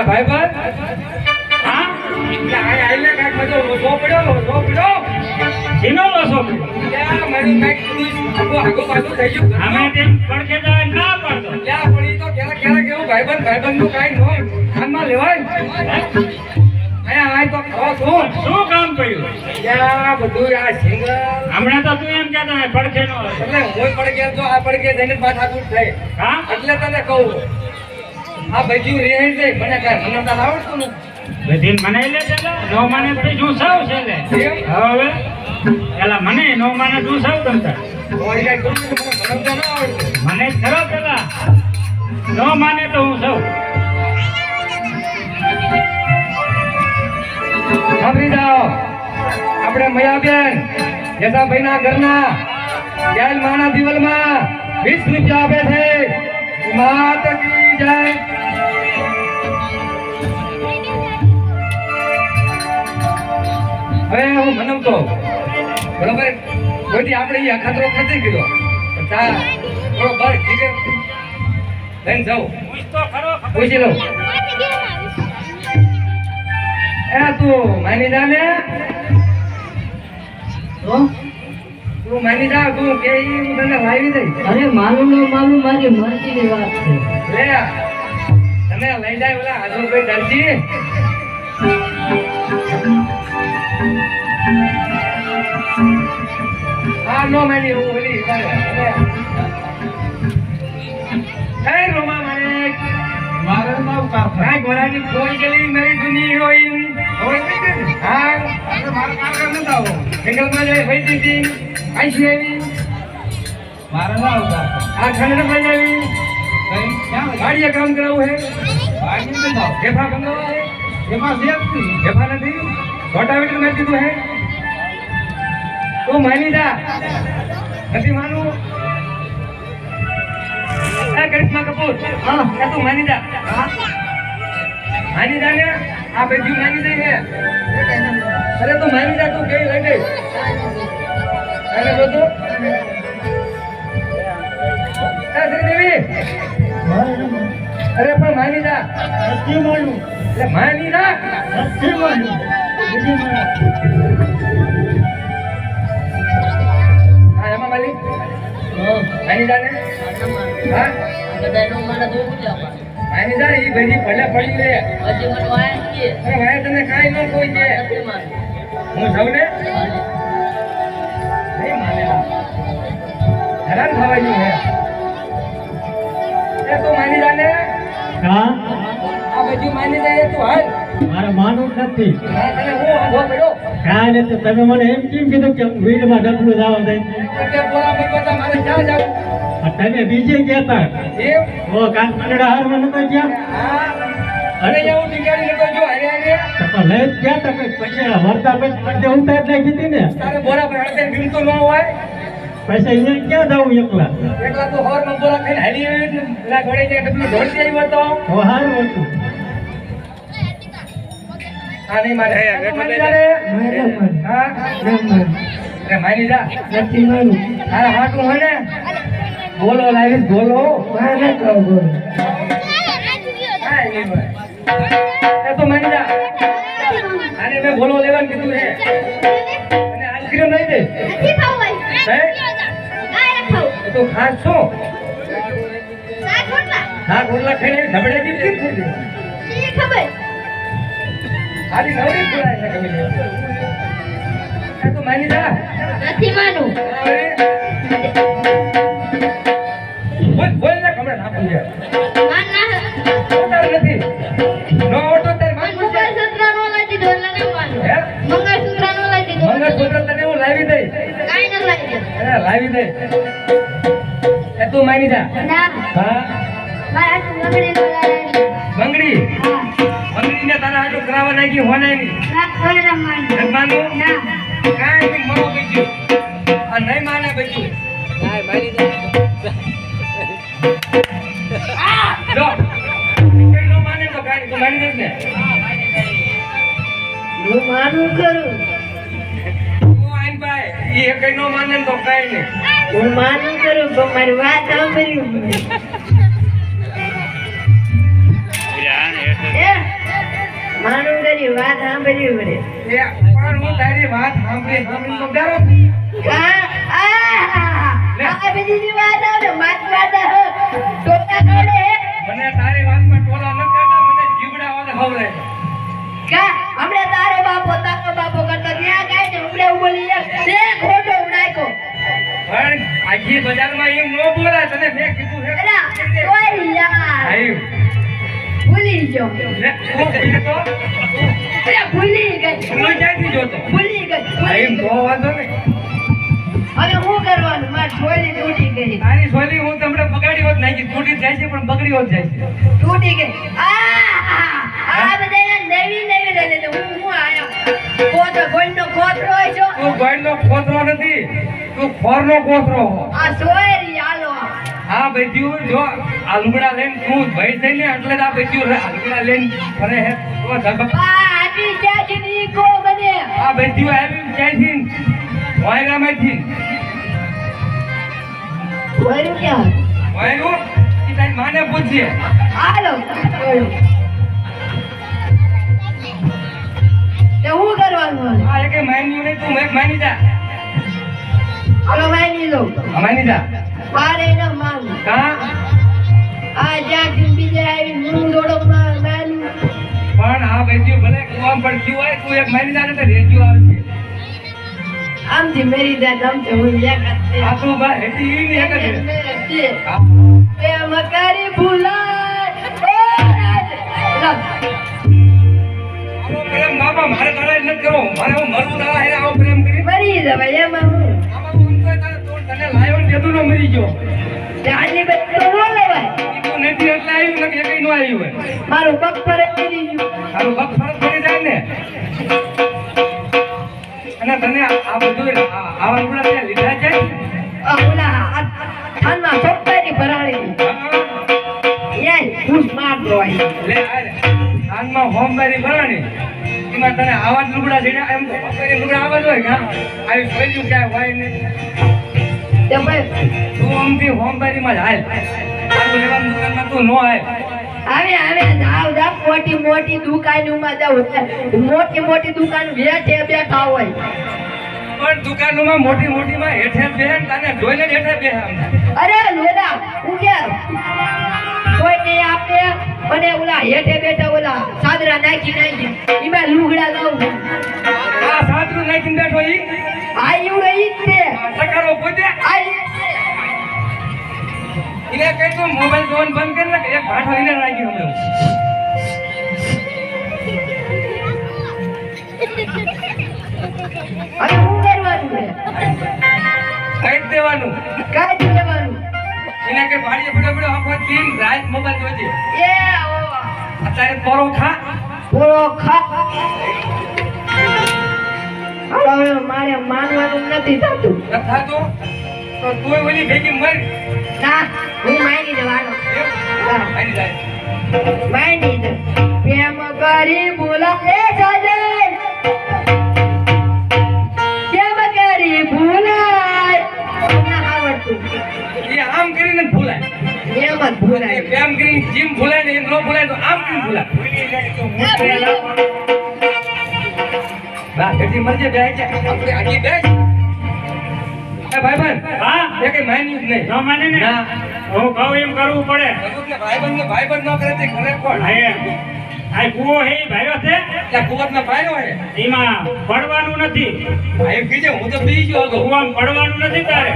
અરે ભાઈ હા? પડ્યો પડ્યો. લોસો આગો થઈ ગયું. અમે તેમ જાય ના પડતો. તો ભાઈબંધ કાંઈ ન કાનમાં લેવાય. અહીંયા આય તો ખો છું. શું કામ કર્યું? લ્યા, બધું આ સિંગલ. હમણાં તો તું એમ કહેતો પડખે નો એટલે હું પડકે તો આ પડખે જઈને માથાકૂટ થઈ. હા? એટલે તને કહું આ બધી રેહી છે મને કાંઈ મને તો આવડતું ને બધી મને લે પેલા નો મને તો શું સાવ છે લે. હવે પેલા મને નો મને જો સાવ તમતા કોઈ કાંઈ કરું મને ન આવડતું મને ખરો પેલા. નો માને તો હું સૌ સાંભળી જાઓ. આપણે મયાબેન જસાભાઈ ના ઘરના ગેલ માના દિવાલમાં વીસ રૂપિયા આપે છે. માતા કી જય. હવે હું મનવતો બરોબર? કોઈથી આપણે અહીંયા ખતરો નથી ગયો. તા થોડો બાર જીગર લઈને જાઉં. પૂછી લઉં. એ તું માની જા ને. તું માની જા તું કે હું તને લાવી દઈશ. અરે માલુમ ન માલુમ મારી મરજીની વાત છે. લે તમે લઈ જાય ઓલા હાજરભાઈ દરજી. હા નો માની હું ઓલી હે રોમા મારે. મારે નામ કામ કાંઈ ઘોડાની ખોઈ ગયેલી મારી જૂની હિરોઈન હા. મારે કામ જઈ દીધી. આવી? મારે આ ખંડ બનાવી કઈ? ક્યાં ગાડીએ કામ કરાવવું હે? હે? એમાં છે જ નથી? રોટાવેટર મેં કીધું હે તું માની જા નથી માનું એ કરિશ્મા કપૂર. હા એ તું માની જા માની જા ને આ બધી માની દઈ હે અરે તું માની જા તું કઈ લઈ ગઈ અરે બધું? શ્રીદેવી. અરે પણ માની જા નથી માનું એટલે માની જા નથી માનું માનું હા એમાં માલી માની જાને? હા? બધાનું મને ઈ ભલે પડી રે હજી મને વાય છે અરે ભાઈ તને કાઈ ન કોઈ છે હું સૌને. નહીં માને હેરાન હે. એ તું માની જાને હા? આ બધી માની જાય તું હાલ. મારે માનું નથી કાંઈ નથી તમે મને એમ કેમ કીધું કે વીડમાં ડબલું જવા? તમે બીજે એમ? ઓ કાન મંડળા હારમાં નતા ગયા? એવું જો તો લઈ ગયા તા કઈ પૈસા? વરતા પછી હતી ને? તારે બોરા પર ન હોય. પૈસા અહીંયા ક્યાં જવું એકલા? એકલા તો હોર બોરા ખાઈને હાલી આવી ને ઘોડે જાય ડબલું ઢોળતી આવ્યો તો? તો સારું હતું. હા નહીં મારે માની જા રે. હા અરે માની જા. નથી માનવું. તારા હાટું હોય ને બોલો લાવીશ બોલો. મારે કહો બોલો. એ તો માની જા. આને મેં બોલો લેવાનું કીધું છે. અને આઈસ્ક્રીમ લઈ દે. હે? એ તો ખાસ છો. હા ગોટલા ખાઈને ધબડે દીધી કેમ આની નવરી બોલાય છે તે. એ તો માની જા. નથી માનું. બોલ બોલ ને કમરે ના બોલ્યા માન ના- ઉતાર નથી. નો ઓટો તારે માન બોલજે. મંગળસૂત્ર નો લઈ દીધો એટલે નહીં માનું. મંગળ સૂત્ર નો લઈ દીધો. મંગળ સૂત્ર તને હું લાવી દઈ કાઈ ન લાવી દે. અરે લાવી દે. એ તું માની જા. ના, હા. કરાવવા નાખી હોને ની ના, કોઈ નહીં મરો બીજું. આ નહીં માને બીજું. લો કઈ નો માને તો કાંઈ નહીં. તું માની દઈશ ને હું માનું કરું તું આઈન ભાઈ એ કઈ નો માને તો કાંઈ નહીં. હું માનું કરું પણ મારી વાત સાંભળ્યું ભાણું તારી વાત સાંભળી પણ હું તારી વાત સાંભળી સાંભળી જાય છે પણ બગડી હોત જાય છે. તૂટી ગઈ. આ આ બધાને નવી નવી લઈ લેતો હું હું આયો? કોતો ગોળનો કોતરો હોય છો? તું ગોળનો કોતરો નથી તું ખોરનો કોતરો હો. આ સોયરી આલો. આ બેટ્યું જો આ લુગડા લઈને તું ભાઈ થઈને એટલે આ આ લુગડા લઈને ફરે હે. તો ધબક બા આટી જાજી ની કો બને આ બેટ્યું આવી ક્યાંથી વાયરામાંથી. વાયરું ક્યાં? વાયરું? તારી માને પૂછીએ. હાલો. તે હું કરવાનું હા એક માન્યું નહીં તું એક માની જા. હાલો માની લો. માની જા. મારે ન માનું કા આ જ્યાં બીજે આવી હું દોડો માનું પણ આ બેજી ભલે કુવામ પડતી હોય તું એક માની જા ને તો રેડિયો આવશે આમથી મેરી દે આમ થી હું એક આ તું બા હેતી ને એક જ. પ્રેમ કરી ભૂલાય. પ્રેમ બાપા મારે તારા જ નથી કરવો. મારે હું હારે આવો પ્રેમ કરી. મરી જવાય એમાં હું આમાં હું તો તને લાયો ને તેતું નો મરી ગયો. જાની બધી તો ન લેવાય. તું નથી એટલે આવ્યું ને કે નો આવ્યું હોય. મારું પગ પર જ ગયું તારું પગ ફરક જાય ને. અને તને આ બધું આવા ગુણા લીધા છે? આ ઓલા આ- આમાં સોપારી ભરાણી ખુશ માર દો લે. કાનમાં હોમવારી ભરાણી. એમાં તને આવા જ લુગડા જઈને એમ તો લુગડા આવા જ હોય કા આવી સોયલું ક્યાંય હોય નહીં. તે ભાઈ તું આમથી હોમવારીમાં જ હાલ. તારું લેવાનું દુકાનમાં તું નો હાલ. આવે આવે જાવ જાવ મોટી મોટી દુકાનોમાં જાવ. મોટી મોટી દુકાન વેચે બેઠા હોય. પણ દુકાનોમાં મોટી મોટીમાં હેઠે જ બેહે ને તને જોઈને જ હેઠે બેહે. અરે લોડા ઉગેર કોઈ નહીં આપે. અને ઓલા હેઠે બેઠા ઓલા સાદરા નાખી નાખી. એમાં લુગડા લાવું. આ સાદરું નાખીને બેઠો ઈ? આ એવું ઈ જ આ ટકારો પોતે? આ. એને કહી તું મોબાઈલ ફોન બંધ કરી નાખ. એક ભાઠો એને રાખી હમણાં હવે હું કરવાનું છે? કઈ દેવાનું. કઈ દેવાનું. એને કે ભાડીએ પડ્યો આખો દિન રાત મોબાઈલ જોજે. એ ઓ અત્યારે પરોખા. ખા ખા હવે મારે માનવાનું નથી થતું. થતું? તો તું ઓલી ભેગી મર. ના હું માની જવાનો. આની જાય. માની જ પ્રેમ કરી બોલા એ સજન ભૂલાય પ્રેમ કરીને જેમ ભૂલાય ને ન ભૂલાય તો આમ કેમ ભૂલાય? બા બેટી મરજે બે છે આપણે આગી બે એ ભાઈ ભાઈ હા? એ કઈ માન્યું જ નહીં. ન માને ને? ના. હું કહું એમ કરવું પડે. ભાઈબંધ ને ભાઈબંધ ન કરે તે ઘરે કોણ? હા એમ. આ કૂવો હે ભાર્યો છે? ત્યાં કુવત ના ભાઈઓ હે. એમાં પડવાનું નથી. ભાઈ કીધે હું તો પી ગયો કૂવામાં પડવાનું નથી તારે.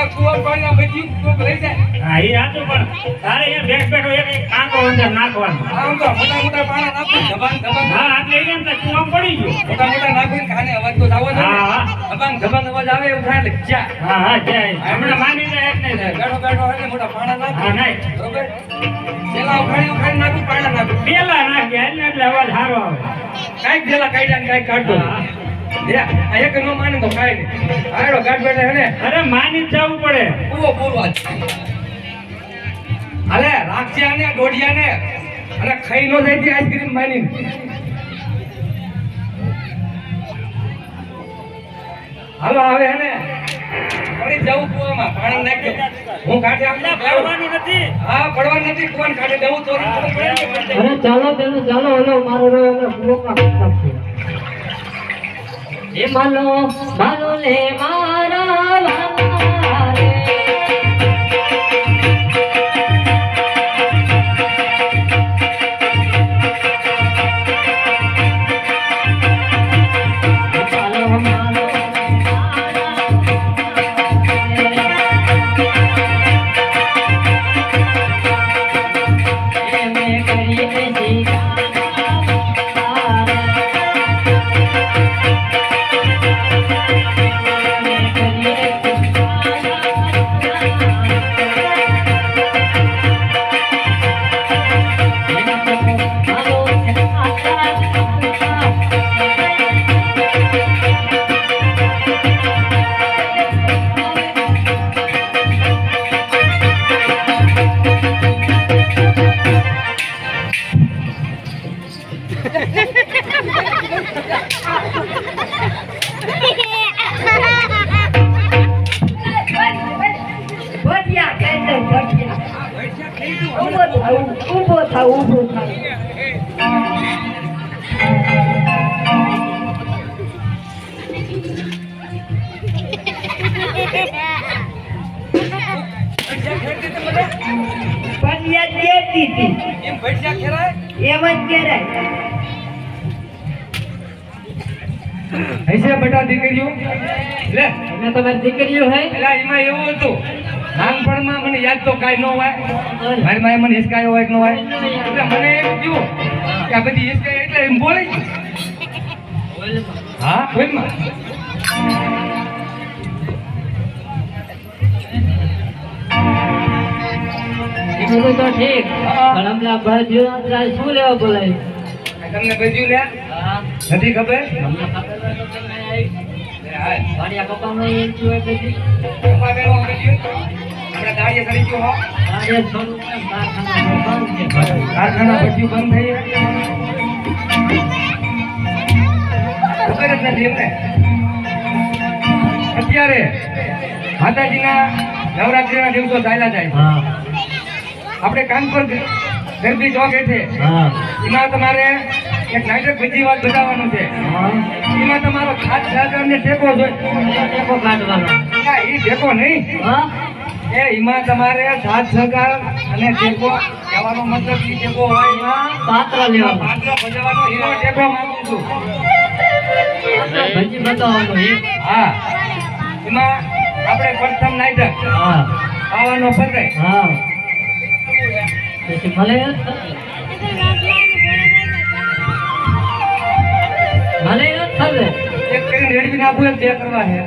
કીધા કુવા પાણી ના બધી કોક લઈ જાય. હા એ હાચું પણ તારે અહીંયા બેઠ બેઠો એક એક કાંકો અંદર નાખવાનો. આમ તો મોટા મોટા પાણા નાખી ધબાન ધબાન હા એટલે એને થાય કૂવામાં પડી ગયો. મોટા મોટા નાખીને ખાને અવાજ તો આવો છે હા, ધબાન ધબાંગ અવાજ આવે એવું થાય એટલે જા. હા હા જાય હમણાં માની જાય થાય. બેઠો બેઠો એટલે ને મોટા પાણા હા નહીં. બરોબર? પેલા ઉખાડી ઉખાડી નાખું પાણા નાખું. પેલા નાખ્યા એટલે એટલે અવાજ સારો આવે. કાંઈક પેલા કાઢ્યા ને કાંઈક હા. આ એક નો માને તો કાંઈ નહીં આયડો ગાઢ બેઠા ને? અરે માની જવું પડે. પૂરો પૂરો આજ. હાલે ને દોઢિયા ને અને ખાઈ નો જાય તે આઈસ્ક્રીમ માની હાલો આવે હે ને? જવું કુવામાં પાણી નાખજો હું કાઢે આમ પડવાનું નથી. હા પડવાનું નથી કોણ કાઢે દેવું? અરે ચાલો પેલું ચાલો મારો રો માલો માલો લે મારા ભટિયા દેતી હતી એમ ભૈસા ખેરાય એમ જ કહેવાય હૈસે બટા દીકરીઓ લે. મેં તમારી દીકરીઓ હે? એટલે એમાં એવું હતું નાનપણમાં મને યાદ તો કાંઈ ન હોય મારી માએ મને હિસકાયો હોય કે ન હોય. એટલે મને એમ થયું કે આ બધી હિસકાય એટલે એમ બોલે. હા બોલમાં. બધું તો ઠીક. પણ હમણાં બાજુ શું લેવા બોલાય? તમને બધું લે? નથી ખબર? તમને ખબર તો તમે કપામાં આપણે કરી ગયો હો. થોડું બંધ કારખાના બધું બંધ થઈ ખબર જ નથી એમને. અત્યારે માતાજીના નવરાત્રીના દિવસો ચાલ્યા જાય હા. આપણે કાનપુર ગરબી ચોક છે હા. એમાં તમારે એક નાટક બીજી વાત બતાવવાનું છે. એમાં તમારો ખાસ સહકારને ટેકો જોઈએ ટેકો કાઢવાનો એ ટેકો નહીં. એ એમાં તમારે સાથ સહકાર અને ટેકો કહેવાનો મતલબ એ ટેકો હોય એમાં. પાત્ર લેવા પાત્ર ભજવવાનો એનો ટેકો માંગુ છું. ભજી બતાવવાનો હા. એમાં આપણે પ્રથમ નાટક હા. આવવાનો પતે હા. પછી ભલે. ભલે થવે એક કરીને રેડવી નાખું એમ બે કરવા છે.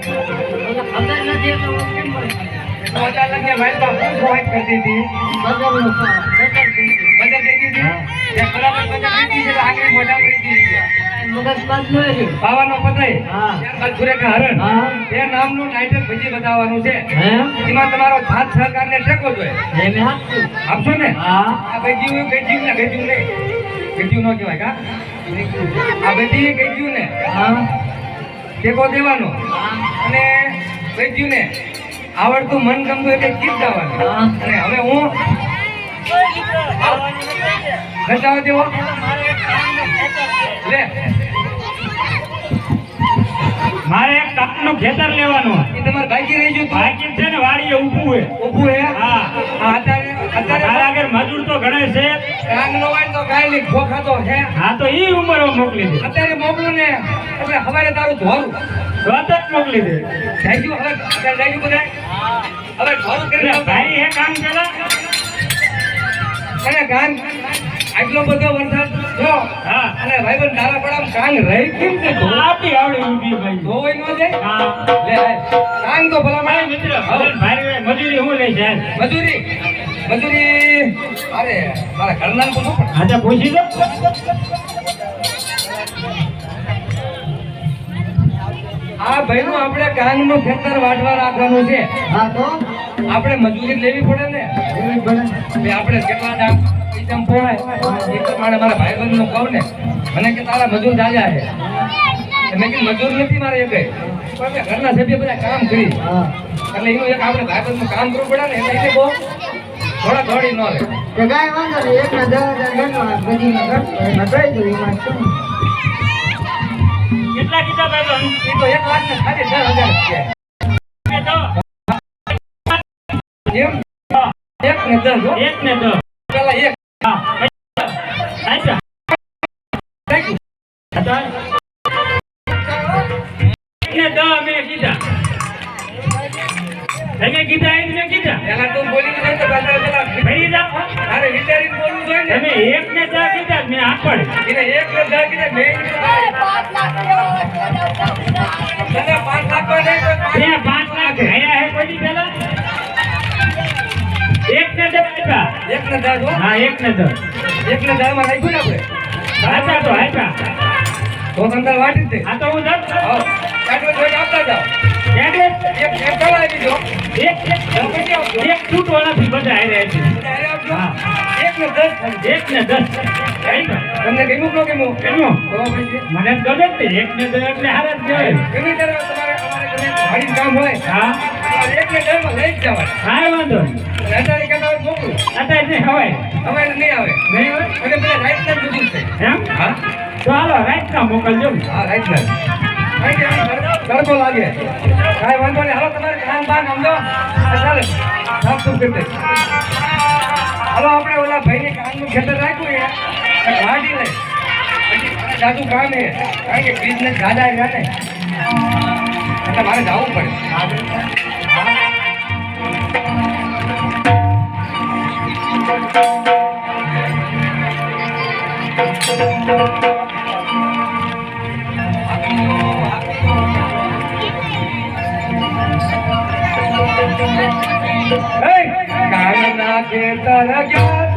ખબર નથી એટલે કેમ અચાનક કે ભાઈ શું કરતી હતી. જે બરાબર કરી દીધી પાવાનો પતય હા. હરણ. હા. એ નામનું નાટક ભજી બતાવવાનું છે. હે? એમાં તમારો સાથ સહકાર ને ટેકો જોઈએ આપશો ને? હા. આ ગજ્યું ગજ્યું ને ગજ્યું ને. ગજ્યું ન કહેવાય કા? આ બધી ગજ્યું ને. હા. ટેકો દેવાનો. અને ગજ્યું ને. આવડતું મન ગમતું એટલે ગીત ગાવાનું. હા. અને હવે હું નચાવા દેવો લે. મારે એક કાપનું ખેતર લેવાનું. એ તમારે બાકી રહી ગયું બાકી છે ને વાડીએ ઊભું હે ઊભું હે? હા. અત્યારે અત્યારે આગળ મજૂર તો ઘણા છે. કાંગ નો હોય તો કાંઈ નહીં ખોખા તો છે. હા તો ઈ ઉંમરો મોકલી દે. અત્યારે મોકલું ને એટલે હવારે તારું ધોરું. વાત જ મોકલી દે. જાયજુ હવે અત્યારે જાયજુ બધા હવે ધોરું કરી ભાઈ હે કામ પેલા? અરે ગાન આટલો બધો વરસાદ હા. અને ભાઈબંધ તારા પડામ કાંગ રહી કેમ છે? ધોલાતી આવડી ઊભી ભાઈ. ધોઈ નો જાય? હા. લે. કાંગ તો ભલા મારા મિત્ર ભાઈ મજૂરી હું લઈ જાય મજૂરી? મજૂરી? અરે મારા ઘરના પૂછો આજે પૂછી દો. આ ભાઈનું આપણે કાંગનું ખેતર વાટવા રાખવાનું છે. હા તો? આપણે મજૂરી લેવી પડે ને? આપણે કેટલા દામ પૈસા પોહાય. એ પ્રમાણે મારા ભાઈબંધનું કહું ને મને કે તારા મજૂર જાજા છે. મેં કીધું મજૂર નથી મારે એ કઈ. પણ મેં ઘરના સભ્ય બધા કામ કરી. એટલે એનું એક આપણે ભાઈબંધનું કામ કરવું પડે ને એટલે બહુ થોડા દોડી ન રહે તો કાંઈ વાંધો નહીં એકના દસ હજાર ગણવા બધીના ગણવા દઉં એમાં શું? કેટલા કેટલા કીધા ભાઈ એ તો એક લાખ ને સાડી દસ હજાર ને દસ એક ને દસ. પેલા એક એક ને દસ મેં કીધા તમે કીધા એ મેં કીધા. એના તું બોલી નહીં તો પાછા પેલા ફરી જાઓ. અરે વિચારીને બોલવું જોઈએ ને. તમે એક ને દસ કીધા મેં આપડ એને એક ને દા કીધા મેં તને પાંચ લાખમાં નહીં પાંચ લાખ ગયા હે કોઈ દી પહેલા એક ને દા આપ્યા. એક ને દસ હા એક ને દસ એક ને દસમાં નાખ્યું ને આપણે. તો આપ્યા તો સંતાન વાટી જ દે. આ તો હું દસ હા કાઢો આપતા જાઓ. એક એક દીધો એક એક છૂટો નથી બધા હારે છે. એક ને દસ. એક ને દસ. તમને ગમ્યું કે ન ગમ્યું? કેમનું? મને ગમે તે. એક ને દસ એટલે હારા જ ગમે તમારે અમારે કામ હોય. હા. એક ને દસ લઈ જ જવાય. હા વાંધો. અત્યારે કહેતા મોકલું. અત્યારે નહીં હવાય હવે નહીં આવે. નહીં આવે? અને પેલા રાઈટ બધું છે. એમ? હા. તો હાલો રાઈટ કામ મોકલજો. હા રાઈટ તડકો લાગે. કાંઈ વાંધો નહીં. હાલો, તમારે કામ બાન સમજો. ચાલે. સાફ સુફ કરી હાલો, આપણે ઓલા ભાઈને કામનું ખેતર રાખ્યું તો કાઢી લે પછી જાતું કામ. એ કારણ કે બિઝનેસ ગાડા રહ્યા ને. એટલે મારે જવું પડે. કામના ખેતર ગયા